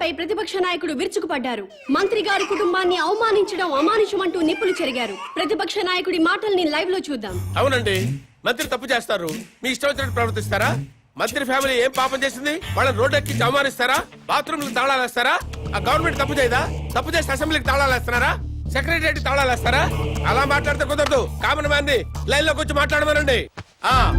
పై ప్రతిపక్ష నాయకుడు విరుచుకుపడ్డారు. మంత్రి గారి కుటుంబాన్ని అవమానించడం అమానుషమంటూ నిప్పులు చెరిగారు. ప్రతిపక్ష నాయకుడి మాటల్ని లైవ్లో చూద్దాం. అవునండి. మంత్రి తప్పు చేస్తారు. మీ ఇష్టం వచ్చినట్టు ప్రవర్తిస్తారా? మంత్రి ఫ్యామిలీ ఏం పాపం చేసింది? వాళ్ళని రోడ్డు ఎక్కించి అవమానిస్తారా? బాత్రూమ్ తాళాలు వేస్తారా? ఆ గవర్నమెంట్ తప్పు చేయదా? తప్పు చేసి అసెంబ్లీకి తాళాలేస్తున్నారా సెక్రటరీ తాళాలేస్తారా అలా మాట్లాడితే కుదరదు. కామన్ మ్యాన్ లైన్లోకి వచ్చి మాట్లాడమనండి. ఆ.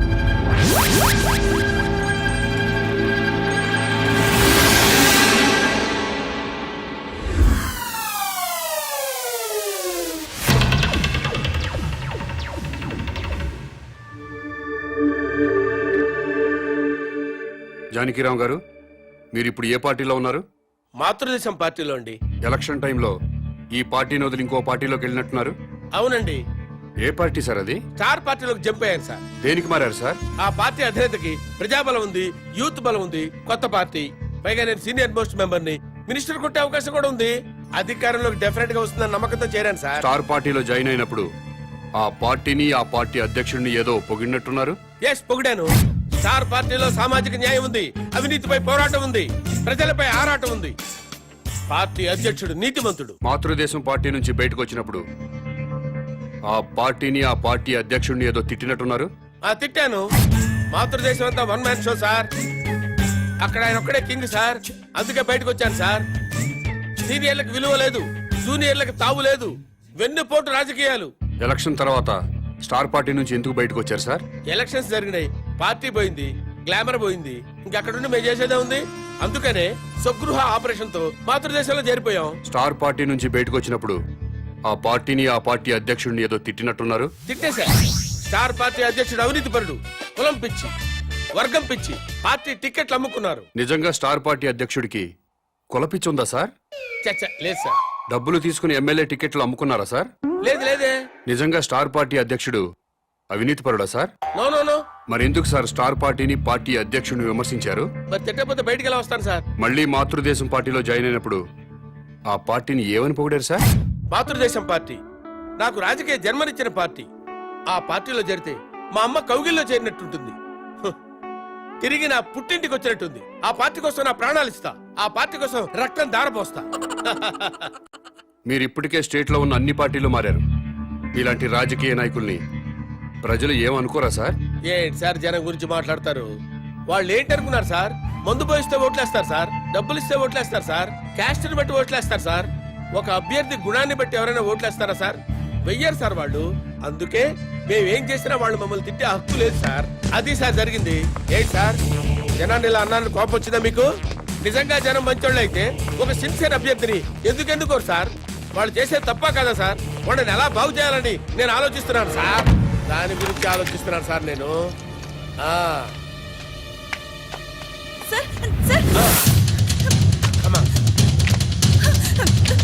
జానకిరామ్ గారు మీరు ఇప్పుడు ఏ పార్టీలో ఉన్నారు? మాతృదేశం పార్టీలో అండి. ఎలక్షన్ టైంలో ఈ పార్టీని వదిలి ఇంకో పార్టీలోకి వెళ్ళినట్టున్నారు? అవునండి. ఏ పార్టీ సార్ అది? స్టార్ పార్టీలోకి జంప్ అయ్యాను సార్. దేనికి మారారు సార్? ఆ పార్టీ అధినేతకి ప్రజాబలం ఉంది యూత్ బలం ఉంది కొత్త పార్టీ. పైగా నేను సీనియర్ మోస్ట్ మెంబర్ని. మినిస్టర్ కొట్టే అవకాశం కూడా ఉంది. అధికారంలోకి డెఫినెట్గా వస్తుందని నమ్మకంతో చేరాను సార్. స్టార్ పార్టీలో జాయిన్ అయినప్పుడు ఆ పార్టీని ఆ పార్టీ అధ్యక్షుడిని ఏదో పొగిడినట్టున్నారు? ఎస్ పొగిడాను. స్టార్ పార్టీలో సామాజిక న్యాయం ఉంది అవినీతిపై పోరాటం ఉంది ప్రజలపై ఆరాటం ఉంది. పార్టీ అధ్యక్షుడు నీతిమంతుడు. మాతృదేశం పార్టీ నుంచి బయటకు వచ్చినప్పుడు ఆ పార్టీని ఆ పార్టీ అధ్యక్షుడిని ఏదో తిట్టినట్టున్నారు? ఆ తిట్టాను. మాతృదేశం అంతా వన్ మ్యాన్ షో సార్ అక్కడ ఆయన ఒక్కడే కింగ్ సార్ అందుకే బయటకు వచ్చాను సార్ సీనియర్లకు విలువ లేదు జూనియర్లకు తావు లేదు. వెన్నుపోటు రాజకీయాలు. ఎలక్షన్ తర్వాత స్టార్ పార్టీ నుంచి ఎందుకు బయటకు వచ్చారు సార్ ఎలక్షన్స్ జరిగినాయి. పార్టీ పోయింది గ్లామర్ పోయింది ఇంకక్కడుండి మేము చేసేదే ఉంది? అందుకనే స్వగృహ ఆపరేషన్తో మాతృదేశంలో చేరిపోయాం. స్టార్ పార్టీ నుంచి బయటకు వచ్చినప్పుడు ఆ పార్టీని ఆ పార్టీ అధ్యక్షుడిని ఏదో తిట్టినట్టున్నారు? తిట్టేశా స్టార్ పార్టీ అధ్యక్షుడు అవినీతి పరుడు కులం పిచ్చి వర్గం పిచ్చి పార్టీ టికెట్లు అమ్ముకున్నారు. నిజంగా స్టార్ పార్టీ అధ్యక్షుడికి కులపిచ్చుందా సార్? చచ్చ లేదు సార్. డబ్బులు తీసుకుని ఎమ్మెల్యే టికెట్లు అమ్ముకున్నారా సార్? లేదు లేదే. నిజంగా స్టార్ పార్టీ అధ్యక్షుడు అవినీతి పరుడా సార్? No no no. మరెందుకు సార్ స్టార్ పార్టీని పార్టీ అధ్యక్షుడిని విమర్శించారు? మరి తిట్టకపోతే బయటికి ఎలా వస్తాను సార్? మళ్ళీ మాతృదేశం పార్టీలో జాయిన్ అయినప్పుడు ఆ పార్టీని ఏమని పొగిడారు సార్? మాతృదేశం పార్టీ. నాకు రాజకీయ జన్మనిచ్చిన పార్టీ. ఆ పార్టీలో చేరితే మా అమ్మ కౌగిల్లో చేరినట్టుంటుంది. హ్. తిరిగి నా పుట్టింటికి వచ్చినట్టుంది. ఆ పార్టీ కోసం నా ప్రాణాలు ఇస్తా. ఆ పార్టీ కోసం రక్తం దారపోస్తా. మీరు ఇప్పటికే స్టేట్లో ఉన్న అన్ని పార్టీలు మారారు. ఇలాంటి రాజకీయ నాయకుల్ని ప్రజలు ఏమనుకోరా సార్? ఏంటి సార్ జనం గురించి మాట్లాడతారు? వాళ్ళు ఏంటి అనుకున్నారు సార్? మందు పోయిస్తే ఓట్లేస్తారు సార్ డబ్బులు ఇస్తే ఓట్లేస్తారు సార్ క్యాస్ట్ని బట్టి ఓట్లేస్తారు సార్. ఒక అభ్యర్థి గుణాన్ని బట్టి ఎవరైనా ఓట్లేస్తారా సార్? వెయ్యారు సార్ వాళ్ళు. అందుకే మేమేం చేసినా వాళ్ళు మమ్మల్ని తిట్టే హక్కు లేదు సార్. అది సార్ జరిగింది. ఏంటి సార్? జనాన్ని ఇలా అన్నాను కోపం వచ్చిందా మీకు? నిజంగా జనం మంచోళ్ళు అయితే ఒక సిన్సియర్ అభ్యర్థిని ఎందుకెందుకోరు సార్? వాళ్ళు చేసేది తప్ప కదా సార్? వాళ్ళని ఎలా బాగు చేయాలని నేను ఆలోచిస్తున్నాను సార్. దాని గురించి ఆలోచిస్తున్నాను సార్ నేను. Sir sir.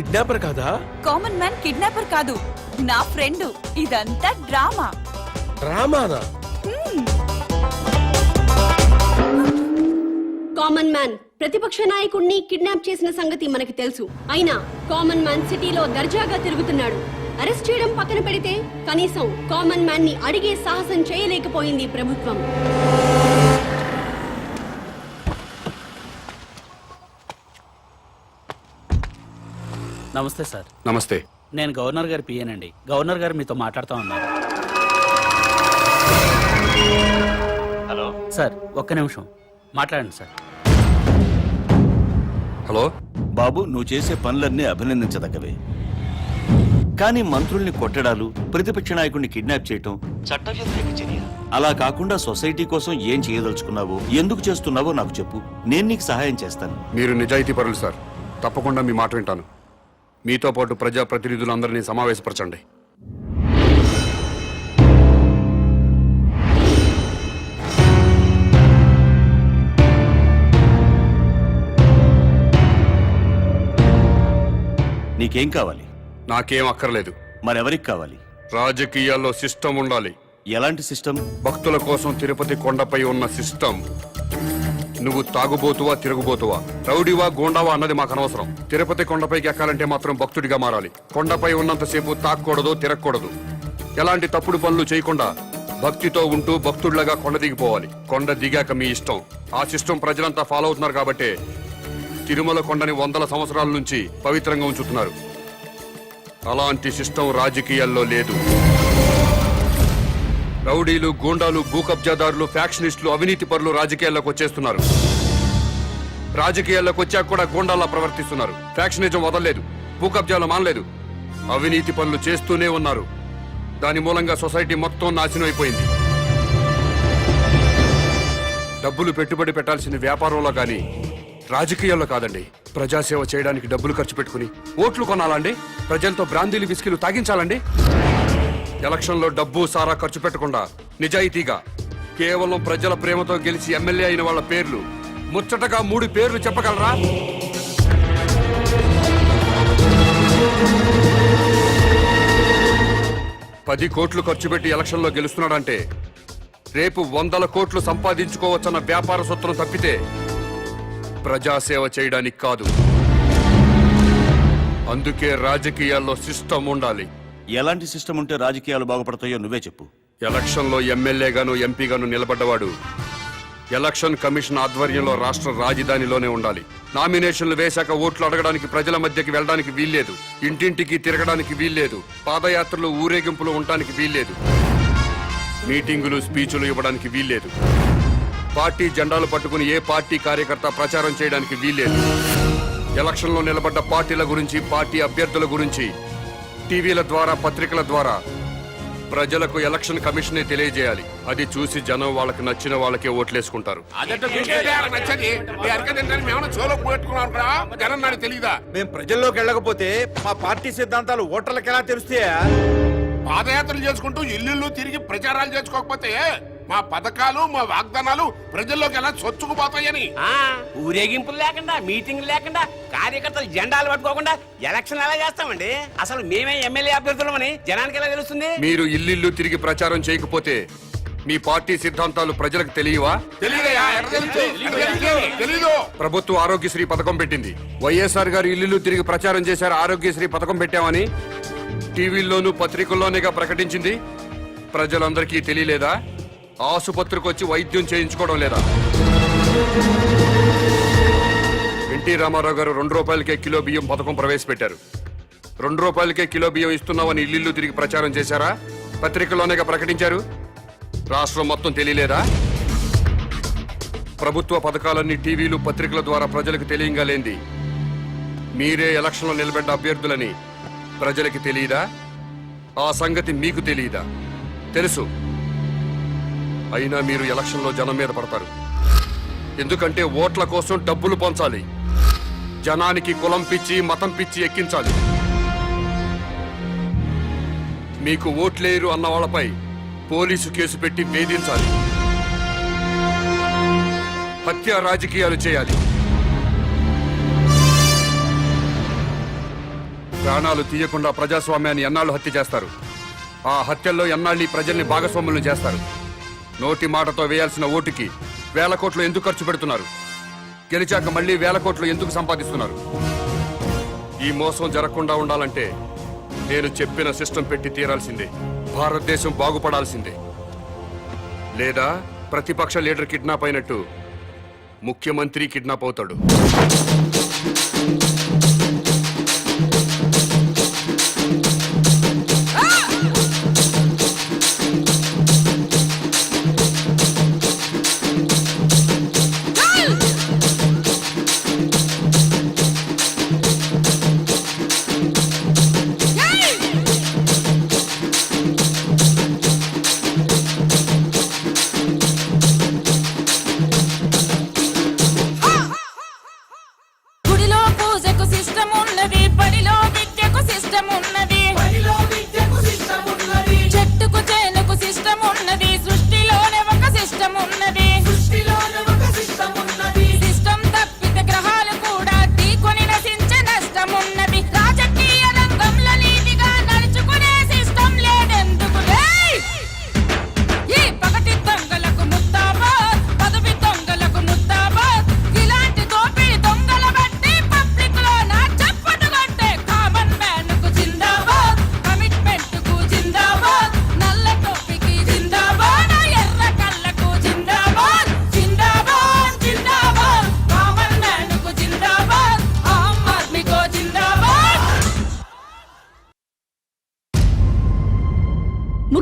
కిడ్నాపర్ కాదా? కామన్ మ్యాన్ కిడ్నాపర్ కాదు. నా ఫ్రెండ్. ఇదంతా డ్రామా. రామానా కామన్ మ్యాన్ ప్రతిపక్ష నాయకుడిని కిడ్నాప్ చేసిన సంగతి మనకి తెలుసు. అయినా కామన్ మ్యాన్ సిటీలో దర్జాగా తిరుగుతున్నాడు. అరెస్ట్ చేయడం పక్కన పెడితే కనీసం కామన్ మ్యాన్ని అడిగే సాహసం చేయలేకపోయింది ప్రభుత్వం. నమస్తే సార్. నమస్తే. నేను గవర్నర్ గారి పియ్యనండి గవర్నర్ గారు మీతో మాట్లాడుతూ ఉన్నారు హలో. సార్ ఒక్క నిమిషం. మాట్లాడండి సార్. హలో. బాబు నువ్వు చేసే పనులన్నీ అభినందించదగ్గవే. కానీ మంత్రుల్ని కొట్టడాలు ప్రతిపక్ష నాయకుడిని కిడ్నాప్ చేయటం చట్ట వ్యతిరేక చర్య. అలా కాకుండా సొసైటీ కోసం ఏం చేయదలుచుకున్నావో ఎందుకు చేస్తున్నావో నాకు చెప్పు. నేను నీకు సహాయం చేస్తాను. మీరు నిజాయితీ పరులు సార్. తప్పకుండా మీ మాట వింటాను. మీతో పాటు ప్రజా ప్రతినిధులందరినీ సమావేశపరచండి. నీకేం కావాలి? నాకేం అక్కర్లేదు. మరెవరికి కావాలి? రాజకీయాల్లో సిస్టమ్ ఉండాలి. ఎలాంటి సిస్టమ్ భక్తుల కోసం తిరుపతి కొండపై ఉన్న సిస్టమ్ నువ్వు తాగుబోతువా తిరుగుబోతువా? రౌడీవా గోండావా అన్నది మాకు అనవసరం తిరుపతి కొండపైకి ఎక్కాలంటే మాత్రం భక్తుడిగా మారాలి. కొండపై ఉన్నంతసేపు తాక్కూడదు తిరగకూడదు ఎలాంటి తప్పుడు పనులు చేయకుండా భక్తితో ఉంటూ భక్తుడిలాగా కొండ దిగిపోవాలి. కొండ దిగాక మీ ఇష్టం. ఆ సిస్టమ్ ప్రజలంతా ఫాలో అవుతున్నారు కాబట్టే తిరుమల కొండని వందల సంవత్సరాల నుంచి పవిత్రంగా ఉంచుతున్నారు. అలాంటి సిస్టమ్ రాజకీయాల్లో లేదు. రౌడీలు గూండాలు భూ కబ్జాదారులు ఫ్యాక్షనిస్టులు అవినీతి పరులు రాజకీయాల్లోకి వచ్చేస్తున్నారు. రాజకీయాల్లోకి వచ్చాక కూడా గూండాల్లా ప్రవర్తిస్తున్నారు. ఫ్యాక్షనిజం వదలలేదు భూ కబ్జాలు మానలేదు. అవినీతి పనులు చేస్తూనే ఉన్నారు. దాని మూలంగా సొసైటీ మొత్తం నాశనం అయిపోయింది. డబ్బులు పెట్టుబడి పెట్టాల్సిన వ్యాపారంలో కానీ రాజకీయాల్లో కాదండి. ప్రజాసేవ చేయడానికి డబ్బులు ఖర్చు పెట్టుకుని ఓట్లు కొనాలండి. ప్రజలతో బ్రాందీలు విస్కిలు తాగించాలండి. ఎలక్షన్లో డబ్బు సారా ఖర్చు పెట్టకుండా నిజాయితీగా కేవలం ప్రజల ప్రేమతో గెలిచి ఎమ్మెల్యే అయిన వాళ్ళ పేర్లు ముచ్చటగా మూడు పేర్లు చెప్పగలరా? పది కోట్లు ఖర్చు పెట్టి ఎలక్షన్లో గెలుస్తున్నాడంటే రేపు వందల కోట్లు సంపాదించుకోవచ్చన్న వ్యాపార సూత్రం తప్పితే ప్రజాసేవ చేయడానికి కాదు. అందుకే రాజకీయాల్లో సిస్టమ్ ఉండాలి. ఎలాంటి సిస్టమ్ ఉంటే రాజకీయాలు బాగుపడతాయో నువ్వే చెప్పు. ఎలక్షన్లో ఎమ్మెల్యేగాను ఎంపీగాను నిలబడ్డవాడు. ఎలక్షన్ కమిషన్ ఆధ్వర్యంలో రాష్ట్ర రాజధానిలోనే ఉండాలి. నామినేషన్లు వేశాక ఓట్లు అడగడానికి ప్రజల మధ్యకి వెళ్ళడానికి వీల్లేదు. ఇంటింటికి తిరగడానికి వీల్లేదు. పాదయాత్రలు ఊరేగింపులు ఉండడానికి వీల్లేదు. మీటింగులు స్పీచులు ఇవ్వడానికి వీల్లేదు. పార్టీ జెండాలు పట్టుకుని ఏ పార్టీ కార్యకర్త ప్రచారం చేయడానికి వీల్లేదు. ఎలక్షన్లో నిలబడ్డ పార్టీల గురించి పార్టీ అభ్యర్థుల గురించి టీవీల ద్వారా పత్రికల ద్వారా ప్రజలకు ఎలక్షన్ కమిషనే తెలియజేయాలి. అది చూసి జనం వాళ్ళకి నచ్చిన వాళ్ళకే ఓట్లేసుకుంటారు. నచ్చది మేమన్నా చోలో పెట్టుకున్నాం జనం నాకు తెలియదా మేం ప్రజల్లోకి వెళ్ళకపోతే మా పార్టీ సిద్ధాంతాలు ఓటర్లకు ఎలా తెలుస్తాయా? పాదయాత్రలు చేసుకుంటూ ఇల్లు తిరిగి ప్రచారాలు చేసుకోకపోతే మా పథకాలు మా వాగ్దానాలు ప్రజల్లోకి ఎలా చొచ్చుకుపోతాయని. ఊరేగింపులు లేకుండా మీటింగ్ లేకుండా కార్యకర్తలు జెండాలు పట్టుకోకుండా ఎలక్షన్ ఎలా చేస్తామండి? అసలు మేమే ఎమ్మెల్యే అభ్యర్థులమని జనానికి ఎలా తెలుస్తుంది? మీరు ఇల్లిల్లు తిరిగి ప్రచారం చేయకపోతే మీ పార్టీ సిద్ధాంతాలు ప్రజలకు తెలియవా? ప్రభుత్వం ఆరోగ్యశ్రీ పథకం పెట్టింది. వైఎస్ఆర్ గారు ఇల్లు తిరిగి ప్రచారం చేశారు ఆరోగ్యశ్రీ పథకం పెట్టామని. టీవీల్లోనూ పత్రికల్లోనేగా ప్రకటించింది. ప్రజలందరికీ తెలియలేదా? ఆసుపత్రికి వచ్చి వైద్యం చేయించుకోవడం లేదా? ఎన్టీ రామారావు గారు రెండు రూపాయలకే కిలో బియ్యం పథకం ప్రవేశపెట్టారు. రెండు రూపాయలకే కిలో బియ్యం ఇస్తున్నామని ఇల్లు తిరిగి ప్రచారం చేశారా? పత్రికలోనేగా ప్రకటించారు. రాష్ట్రం మొత్తం తెలియలేదా? ప్రభుత్వ పథకాలన్నీ టీవీలు పత్రికల ద్వారా ప్రజలకు తెలియంగాలేంది మీరే ఎలక్షన్లో నిలబడ్డ అభ్యర్థులని ప్రజలకి తెలియదా? ఆ సంగతి మీకు తెలియదా? తెలుసు. అయినా మీరు ఎలక్షన్లో జనం మీద పడతారు. ఎందుకంటే ఓట్ల కోసం డబ్బులు పంచాలి. జనానికి కులం పిచ్చి మతం పిచ్చి ఎక్కించాలి. మీకు ఓట్లేరు అన్న వాళ్ళపై పోలీసు కేసు పెట్టి వేధించాలి. హత్య రాజకీయాలు చేయాలి. ప్రాణాలు తీయకుండా ప్రజాస్వామ్యాన్ని ఎన్నాళ్ళు హత్య చేస్తారు? ఆ హత్యల్లో ఎన్నాళ్ళు ప్రజల్ని భాగస్వాములను చేస్తారు? నోటి మాటతో వేయాల్సిన ఓటుకి వేల కోట్లు ఎందుకు ఖర్చు పెడుతున్నారు? గెలిచాక మళ్ళీ వేల కోట్లు ఎందుకు సంపాదిస్తున్నారు? ఈ మోసం జరగకుండా ఉండాలంటే నేను చెప్పిన సిస్టం పెట్టి తీరాల్సిందే. భారతదేశం బాగుపడాల్సిందే. లేదా ప్రతిపక్ష లీడర్ కిడ్నాప్ అయినట్టు ముఖ్యమంత్రి కిడ్నాప్ అవుతాడు.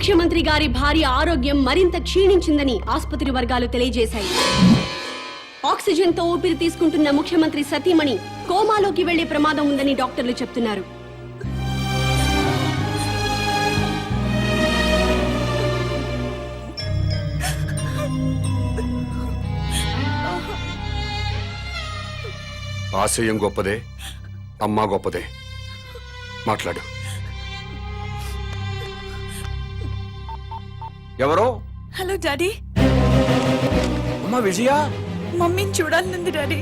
ముఖ్యమంత్రి గారి భార్య ఆరోగ్యం మరింత క్షీణించిందని ఆసుపత్రి వర్గాలు తెలియజేశాయి. ఆక్సిజన్తో ఊపిరి తీసుకుంటున్న ముఖ్యమంత్రి సతీమణి కోమాలోకి వెళ్ళే ప్రమాదం ఉందని డాక్టర్లు చెప్తున్నారు. ఆశయం గొప్పదే అమ్మా గొప్పదే. మాట్లాడు. ఎవరో? Hello daddy. అమ్మా విజయ? మమ్మీని చూడాలనుంది డాడీ.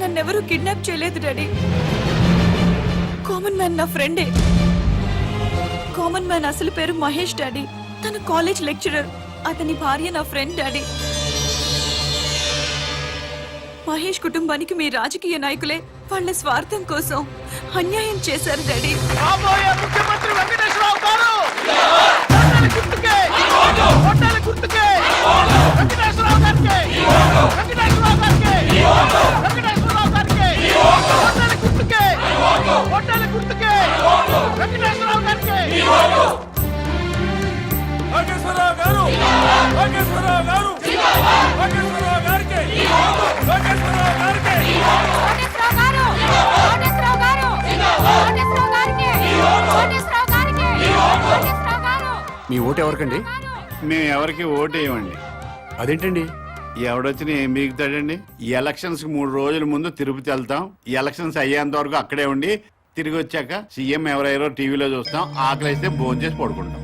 నన్నెవరూ కిడ్నాప్ చేయలేదు డాడీ. కామన్ మ్యాన్ నా ఫ్రెండే. కామన్ మ్యాన్ అసలు పేరు మహేష్ డాడీ. తన కాలేజ్ లెక్చరర్. అతని భార్య నా ఫ్రెండ్ డాడీ. మహేష్ కుటుంబానికి మీ రాజకీయ నాయకులే వాళ్ళ స్వార్థం కోసం అన్యాయం చేశారు డాడీ. ముఖ్యమంత్రి వెంకటేశ్వరరావు గారు! హోటల్ గుర్తుకే హోటల్ గుర్తుకే! వెంకటేశ్వరరావు గారికి! వెంకటేశ్వరరావు గారికి! వెంకటేశ్వరరావు గారికి! హోటల్ గుర్తుకే! హోటల్ గుర్తుకే! వెంకటేశ్వరరావు గారికి! వెంకటేశ్వరరావు గారు! వెంకటేశ్వరరావు గారు! మీ ఓటు ఎవరికండి? మేము ఎవరికి ఓటేయమండి అదేంటండి? ఎవడొచ్చినా ఏం బీగుతాడండి? ఈ ఎలక్షన్స్ మూడు రోజుల ముందు తిరుపతి వెళ్తాం. ఈ ఎలక్షన్స్ అయ్యేంత వరకు అక్కడే ఉండి తిరిగి వచ్చాక సీఎం ఎవరెవరో టీవీలో చూస్తాం. ఆకలిస్తే భోజనం చేసి పడుకుంటాం.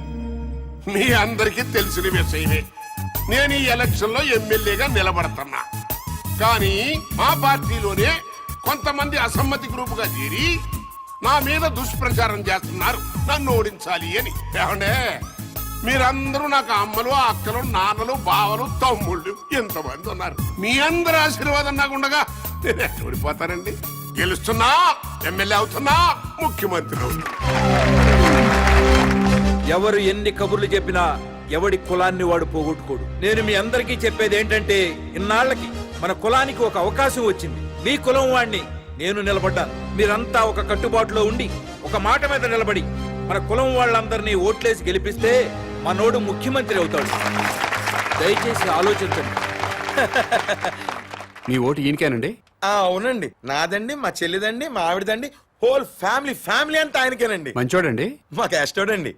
మీ అందరికీ తెలిసిన విషయమే. నేను ఈ ఎలక్షన్లో ఎమ్మెల్యేగా నిలబడుతున్నా. కానీ మా పార్టీలోనే కొంతమంది అసమ్మతి గ్రూప్గా చేరి నా మీద దుష్ప్రచారం చేస్తున్నారు. నన్ను ఓడించాలి అని. ఏమండే? మీరందరూ నాకు అమ్మలు అక్కలు నాన్నలు బావలు తమ్ముళ్ళు ఎంతమంది ఉన్నారు? మీ అందరి ఆశీర్వాదం నాకు ఉండగా నేను ఎక్కడిపోతానండి గెలుస్తున్నా ఎమ్మెల్యే అవుతున్నా ముఖ్యమంత్రి అవుతున్నా. ఎవరు ఎన్ని కబుర్లు చెప్పినా ఎవడి కులాన్ని వాడు పోగొట్టుకోడు. నేను మీ అందరికీ చెప్పేది ఏంటంటే ఇన్నాళ్ళకి మన కులానికి ఒక అవకాశం వచ్చింది. మీ కులం వాణ్ణి నేను నిలబడ్డాను. మీరంతా ఒక కట్టుబాటులో ఉండి ఒక మాట మీద నిలబడి మన కులం వాళ్ళందరినీ ఓట్లేసి గెలిపిస్తే మనోడు ముఖ్యమంత్రి అవుతాడు. దయచేసి ఆలోచించండి. మీ ఓటు ఈయనకేనండి? అవునండి. నాదండి మా చెల్లిదండి మా ఆవిడదండి హోల్ ఫ్యామిలీ ఫ్యామిలీ అంతా ఆయనకేనండి. మంచోడండి? మా క్యాస్టోడండి.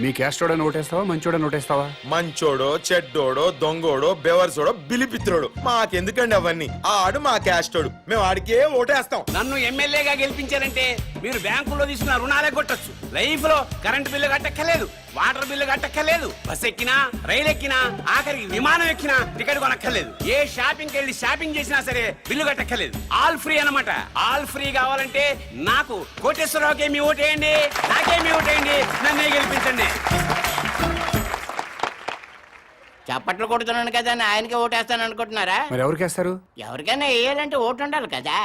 మీ క్యాస్టోడని ఓటేస్తావా మంచోడని ఓటేస్తావా? మంచోడో చెడ్డోడో దొంగోడో బెవర్సోడో బిలిపిత్రోడు మాకెందుకండి అవన్నీ? ఆడు మా క్యాస్టోడు. మేము ఆడికే ఓటేస్తాం. నన్ను ఎమ్మెల్యేగా గెలిపించారంటే మీరు బ్యాంకులో తీసుకున్న రుణాలే కొట్టచ్చు. లైఫ్లో కరెంట్ బిల్లు కట్టక్కర్లేదు. వాటర్ బిల్లు కట్టక్కర్లేదు. బస్ ఎక్కినా రైలు ఎక్కినా ఆఖరికి విమానం ఎక్కినా టికెట్ కొనక్కర్లేదు. ఏ షాపింగ్ వెళ్ళి షాపింగ్ చేసినా సరే బిల్లు కట్టక్కర్లేదు. ఆల్ ఫ్రీ అన్నమాట. ఆల్ ఫ్రీ కావాలంటే నాకు కోటేశ్వరరావుకి మీ ఓటేయండి? నాకే మీ ఓటేయండి? నన్నే గెలిపించండి. చప్పట్లు కొడుతున్నాను కదా అని ఆయనకి ఓటేస్తాను అనుకుంటున్నారా? మరి ఎవరికేస్తారు ఎవరికైనా వేయాలంటే ఓటు ఉండాలి కదా.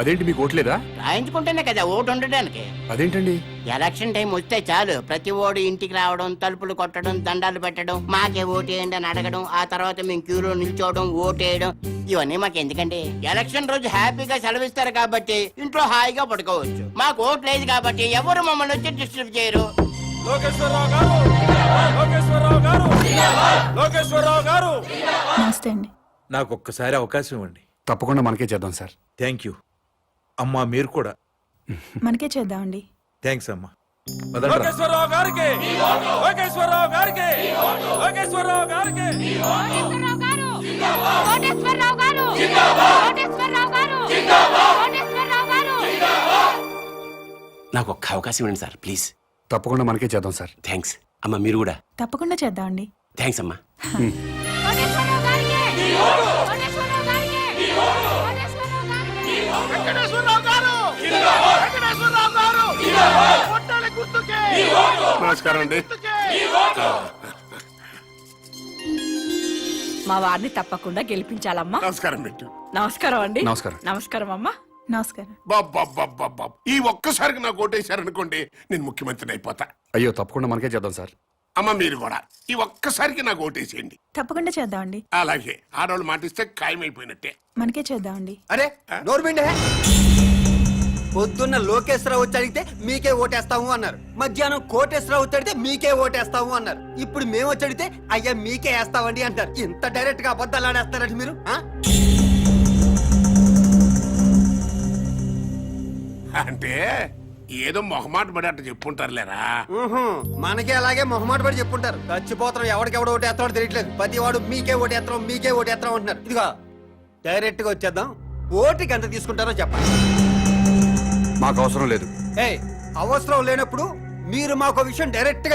అదేంటి మీకు ఓట్లేదా రాయించుకుంటేనే కదా ఓటు ఉండడానికి. అదేంటండి? ఎలక్షన్ టైం వస్తే చాలు. ప్రతి ఓడు ఇంటికి రావడం తలుపులు కొట్టడం దండాలు పెట్టడం మాకే ఓటేయండి అని అడగడం ఆ తర్వాత మేము క్యూలో నిల్చోవడం ఓటేయడం ఇవన్నీ మాకు ఎందుకండి? ఎలక్షన్ రోజు హ్యాపీగా సెలవిస్తారు కాబట్టి ఇంట్లో హాయిగా పడుకోవచ్చు. మాకు ఓటు లేదు కాబట్టి ఎవరు మమ్మల్ని వచ్చి డిస్టర్బ్ చేయరు. లోకేశ్వరరావు గారు! లోకేశ్వరరావు గారు! లోకేశ్వరరావు గారు! నమస్తే అండి. నాకు ఒక్కసారి అవకాశం ఇవ్వండి. తప్పకుండా మనకే చేద్దాం సార్. Thank you. అమ్మా మీరు కూడా. మనకే చేద్దామండి. థ్యాంక్స్ అమ్మా. లోకేశ్వరరావు గారికి! లోకేశ్వరరావు గారికి! లోకేశ్వరరావు గారికి! నాకు ఒక్క అవకాశం ఇవ్వండి సార్ ప్లీజ్. తప్పకుండా మనకే చేద్దాం సార్. థ్యాంక్స్. అమ్మ మీరు కూడా. తప్పకుండా చేద్దామండి. థ్యాంక్స్ అమ్మా. నమస్కారం అండి మా వారిని తప్పకుండా గెలిపించాలమ్మా. నమస్కారం పెట్టు. నమస్కారం అండి. నమస్కారం. నమస్కారం అమ్మా. నమస్కారం. ఈ ఒక్కసారికి నాకు ఓటేశారనుకోండి నేను ముఖ్యమంత్రిని అయిపోతా. అయ్యో తప్పకుండా మనకే చేద్దాం సార్. అమ్మ మీరు కూడా. ఈ ఒక్కసారికి నాకు ఓటేసేయండి. తప్పకుండా చేద్దామండి. అలాగే ఆడవాళ్ళు మాటిస్తే ఖాయమైపోయినట్టే. మనకే చేద్దామండి. అరే నోరు పిండే పొద్దున్న లోకేశ్వరరావు వచ్చి అడిగితే మీకే ఓటేస్తాము అన్నారు. మధ్యాహ్నం కోటేశ్వరరావు వచ్చి అడిగితే మీకే ఓటేస్తాము అన్నారు. ఇప్పుడు మేము వచ్చి అడిగితే అయ్యా మీకే వేస్తామండి అంటారు. ఇంత డైరెక్ట్గా అబద్ధాలు ఆడేస్తారండి మీరు అంటే ఏదో మొహమాట పడి అట్ట చెప్పుంటారులేరా? ఊహు, మనకే అలాగే మొహమాట పడి చెప్పుంటారు. చచ్చిపోతాం ఎవడికెవడు ఓటేస్తాడో తెలియట్లేదు. ప్రతి వాడు మీకే ఓటేస్తాం మీకే ఓటేస్తాం అంటున్నారు. ఇదిగో డైరెక్ట్గా వచ్చేద్దాం. ఓటుకి ఎంత తీసుకుంటారో చెప్పండి. మాకు అవసరం లేదు. ఏయ్ అవసరం లేనప్పుడు మీరు మాకు విషయం డైరెక్ట్గా